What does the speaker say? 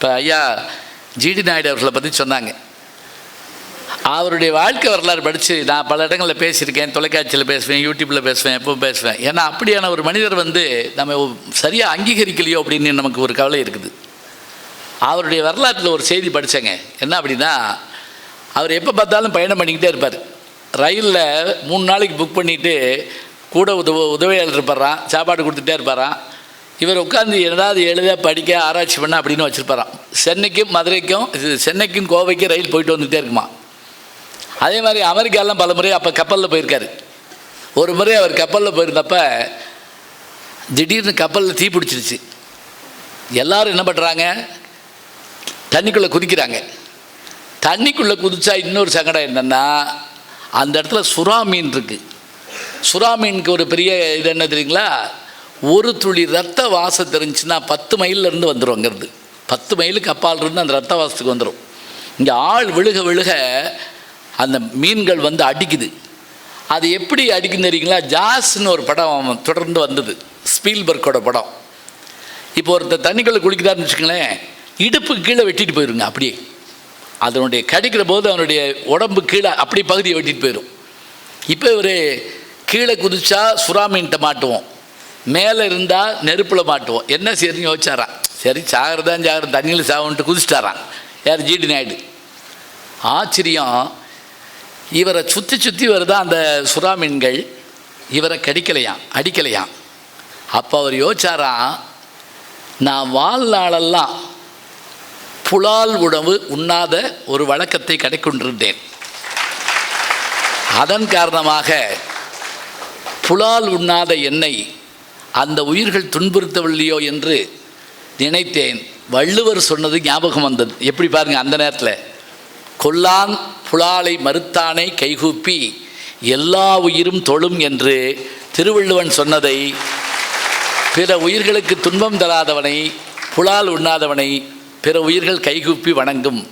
இப்போ ஐயா ஜிடி நாயுடு அவர்களை பற்றி சொன்னாங்க. அவருடைய வாழ்க்கை வரலாறு படித்து நான் பல இடங்களில் பேசியிருக்கேன் தொலைக்காட்சியில் பேசுவேன் யூடியூப்பில் பேசுவேன் எப்போ பேசுவேன். ஏன்னா அப்படியான ஒரு மனிதர் வந்து நம்ம சரியாக அங்கீகரிக்கலையோ அப்படின்னு நமக்கு ஒரு கவலை இருக்குது. அவருடைய வரலாற்றில் ஒரு செய்தி படித்தேங்க என்ன அப்படின்னா அவர் எப்போ பார்த்தாலும் பயணம் பண்ணிக்கிட்டே இருப்பார். ரயிலில் மூணு நாளைக்கு புக் பண்ணிவிட்டு கூட உதவ உதவியாளர் இருப்பாரான் சாப்பாடு கொடுத்துட்டே இருப்பாரான் இவர் உட்காந்து ஏதாவது எழுத படிக்க ஆராய்ச்சி பண்ண அப்படின்னு வச்சுருப்பாராம். சென்னைக்கும் மதுரைக்கும் இது சென்னைக்கும் கோவைக்கும் ரயில் போயிட்டு வந்துகிட்டே இருக்குமா? அதே மாதிரி அமெரிக்காலாம் பல முறை அப்போ கப்பலில் போயிருக்காரு. ஒரு முறை அவர் கப்பலில் போயிருந்தப்ப திடீர்னு கப்பலில் தீ பிடிச்சிருச்சு. எல்லாரும் என்ன பண்ணுறாங்க தண்ணிக்குள்ளே குதிக்கிறாங்க. தண்ணிக்குள்ளே குதிச்சா இன்னொரு சங்கடம் என்னென்னா அந்த இடத்துல சுறா மீன் இருக்குது சுறா மீனுக்கு ஒரு பெரிய இது என்ன தெரியுங்களா? ஒரு துளி ரத்த வாசம் தெரிஞ்சுன்னா பத்து மைல்லேருந்து வந்துடும் அங்கேருந்து. பத்து மைலுக்கு அப்பால் இருந்து அந்த ரத்த வாசத்துக்கு வந்துடும் இங்கே ஆள் விழுக விழுக அந்த மீன்கள் வந்து அடிக்குது. அது எப்படி அடிக்குன்னு தெரியுங்களா? ஜாஸ்ன்னு ஒரு படம் தொடர்ந்து வந்தது. ஸ்பீல்பர்க்கோட படம். இப்போ ஒருத்தர் தண்ணிக்குள்ளே குளிக்கிறாருன்னு வச்சுக்கங்களேன் இடுப்பு கீழே வெட்டிட்டு போயிருங்க அப்படியே. அதனுடைய கடிக்கிற போது அவனுடைய உடம்பு கீழே அப்படி பகுதியை வெட்டிட்டு போயிடும் இப்போ இவர் கீழே குதிச்சா சுறா மீன்கிட்ட மாட்டுவோம். மேலே இருந்தால் நெருப்பில் மாட்டுவோம். என்ன சரின்னு யோசிச்சாரான் சரி சாகிறதான் சாகிற தண்ணியில் சாகுன்ட்டு குதிச்சிட்டாராம். யார்? G D Naidu. ஆச்சரியம். இவரை சுற்றி சுற்றி வருதா அந்த சுறா மீன்கள்? இவரை கடிக்கலையாம். அடிக்கலையாம். அப்போ அவர் யோசிச்சாராம் நான் வாழ்நாளெல்லாம் புலால் உணவு உண்ணாத ஒரு வழக்கத்தை கடைக்கொண்டிருந்தேன். அதன் காரணமாக புலால் உண்ணாத எண்ணெய் அந்த உயிர்கள் துன்புறுத்தவில்லையோ என்று நினைத்தேன். வள்ளுவர் சொன்னது ஞாபகம் வந்தது. எப்படி பாருங்க அந்த நேரத்தில். கொல்லான் புலாலை மறுத்தானை கைகூப்பி எல்லா உயிரும் தொழும் என்று திருவள்ளுவன் சொன்னதை பிற உயிர்களுக்கு துன்பம் தராதவனை புலால் உண்ணாதவனை பிற உயிர்கள் கைகூப்பி வணங்கும்.